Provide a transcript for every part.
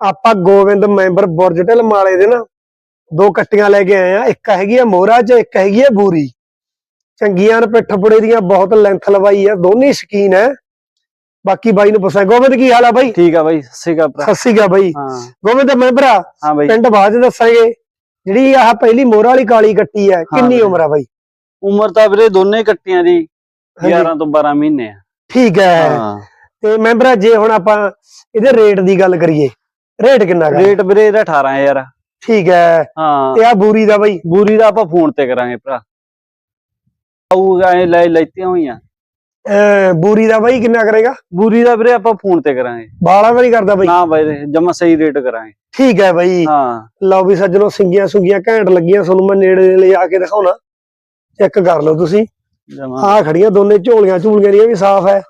ਆਪਾਂ ਗੋਬਿੰਦ ਮੈਂਬਰ ਬੁਰਜਟਲ ਮਾਲੇ ਦੇ ਨਾ ਦੋ ਕੱਟੀਆਂ ਲੈ ਕੇ ਆਏ ਆ ਇੱਕ ਹੈਗੀ ਆ ਮੋਹਰਾ ਚ ਇੱਕ ਹੈਗੀ ਆ ਬੂਰੀ। ਚੰਗੀਆਂ ਨੇ ਪਿੱਠ ਪੁੜੇ ਦੀਆਂ ਬਹੁਤ ਲੈਂਥ ਲਵਾਈ ਆ ਦੋਨੇ ਸ਼ਕੀਨ ਹੈ ਬਾਕੀ ਬਾਈ ਨੂੰ ਪੁੱਛਾਂ ਗੋਬਿੰਦ ਕੀ ਹਾਲ ਆ ਬਾਈ? ਠੀਕ ਆ ਬਾਈ ਅਕਾਲ ਭਰਾ। ਸਤਿ ਸ਼੍ਰੀ ਅਕਾਲ ਬਾਈ। ਹਾਂ। ਗੋਬਿੰਦ ਮੈਂਬਰਾ ਹਾਂ ਬਾਈ। ਪਿੰਡ ਬਾਅਦ ਦੱਸਾਂਗੇ ਜਿਹੜੀ ਆਹ ਪਹਿਲੀ ਮੋਹਰਾ ਵਾਲੀ ਕਾਲੀ ਕੱਟੀ ਹੈ ਕਿੰਨੀ। ਉਮਰ ਆ ਬਾਈ? ਉਮਰ ਤਾਂ ਵੀਰੇ ਦੋਨੇ ਕੱਟੀਆਂ ਦੀ ਹਾਂਜੀ। 11 ਤੋਂ 12 ਮਹੀਨੇ ਆ। ਠੀਕ ਹਾਂ। ਤੇ ਮੈਂਬਰਾ ਜੇ ਹੁਣ ਆਪਾਂ ਇਹਦੇ ਰੇਟ ਦੀ ਗੱਲ ਕਰੀਏ ਰੇਟ ਕਿੰਨਾ ਗਾ ਰੇਟ ਵੀਰੇ ਇਹਦਾ 18000 ਠੀਕ ਹੈ। ਹਾਂ। ਤੇ ਆ ਬੂਰੀ ਦਾ ਬਾਈ? ਬੂਰੀ ਦਾ ਆਪਾਂ ਫੋਨ ਤੇ ਕਰਾਂਗੇ ਭਰਾ। ਆਊਗਾ ਇਹ ਲੈ ਲੈਤੀਆਂ ਹੋਈਆਂ। ਬੂਰੀ ਦਾ ਬਾਈ ਕਿੰਨਾ ਕਰੇਗਾ? ਬੂਰੀ ਦਾ ਵੀਰੇ ਆਪਾਂ ਫੋਨ ਤੇ ਕਰਾਂਗੇ। ਬਾਲਾ ਨਹੀਂ ਕਰਦਾ ਬਾਈ? ਨਾ ਬਾਈ ਜਮਾ ਸਹੀ ਰੇਟ ਕਰਾਂਗੇ। ਠੀਕ ਹੈ ਬਾਈ। ਹਾਂ। ਲਓ ਵੀ ਸੱਜਣੋ ਸਿੰਗੀਆਂ ਸੁੰਗੀਆਂ ਘੈਂਟ ਲੱਗੀਆਂ ਤੁਹਾਨੂੰ ਮੈਂ ਨੇੜੇ ਲੈ ਆ ਕੇ ਦਿਖਾਉਣਾ। ਚੈੱਕ ਕਰ ਲਓ ਤੁਸੀਂ। ਜਮਾ। ਆਹ ਖੜੀਆਂ ਦੋਨੇ ਝੋਲੀਆਂ ਝੂਲੀਆਂ ਦੀਆਂ ਵੀ ਸਾਫ਼ ਹੈ।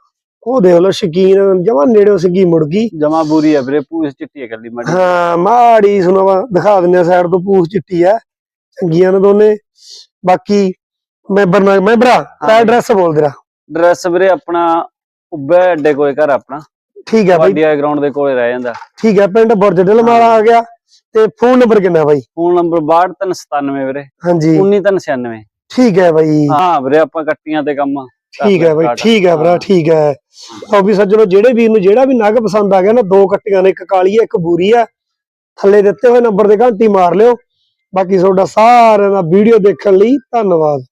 ਉਹ ਦੇਖ ਲਓ ਸ਼ਕੀਨ ਜਮਾ ਨੇੜਿਓ ਸਿੰਗੀ ਮੁੜ ਗਈ। ਜਮਾ ਬੂਰੀ ਆ ਵੀਰੇ ਪੂਛ ਚਿੱਟੀ ਹੈ ਕੱਲੀ ਮਾੜੀ। ਹਾਂ ਮਾੜੀ ਸੁਣਾਵਾ ਦਿਖਾ ਦਿੰਨੇ ਆ ਸਾਈਡ ਤੋਂ ਪੂਛ ਚਿੱਟੀ ਹੈ ਚੰਗੀਆਂ ਨੇ ਦੋਨੇ। ਬਾਕੀ ਮੈਂਬਰ ਨਾਲ ਮੈਂਬਰਾ ਤਾਂ ਹਾਂ। ਐਡਰੈਸ ਬੋਲ ਦੇਰਾ ਡਰੈਸ ਵੀਰੇ ਆਪਣਾ ਉੱਬੇ ਅੱਡੇ ਕੋਲੇ ਘਰ ਆਪਣਾ। ਠੀਕ ਹੈ ਬਾਈ। ਵਾਡੀਆ ਗਰਾਊਂਡ ਦੇ ਕੋਲੇ ਰਹਿ ਜਾਂਦਾ। ਠੀਕ ਹੈ ਪਿੰਡ ਬੁਰਜ ਢਿਲਮਾਲਾ ਆ ਗਿਆ। ਤੇ ਫੋਨ ਨੰਬਰ ਕਿੰਨਾ ਬਾਈ? ਫੋਨ ਨੰਬਰ 6297 ਵੀਰੇ। ਹਾਂਜੀ। 19396 ਠੀਕ ਹੈ ਬਾਈ। ਹਾਂ ਵੀਰੇ ਆਪਾਂ ਕੱਟੀਆਂ ਤੇ ਕੰਮ ਠੀਕ ਹੈ ਬਾਈ। ਠੀਕ ਹੈ ਭਰਾ ਹਾਂ। ਠੀਕ ਹੈ ਉਹ ਵੀ ਸੱਜਣੋ ਜਿਹੜੇ ਵੀਰ ਨੂੰ ਜਿਹੜਾ ਵੀ ਨਗ ਪਸੰਦ ਆ ਗਿਆ ਨਾ, ਦੋ ਕੱਟੀਆਂ ਨੇ, ਇੱਕ ਕਾਲੀ ਹੈ ਇੱਕ ਬੂਰੀ ਹੈ ਥੱਲੇ ਦਿੱਤੇ ਹੋਏ ਨੰਬਰ ਤੇ ਘੰਟੀ ਮਾਰ ਲਿਓ। ਬਾਕੀ ਤੁਹਾਡਾ ਸਾਰਿਆਂ ਦਾ ਵੀਡੀਓ ਦੇਖਣ ਲਈ ਧੰਨਵਾਦ।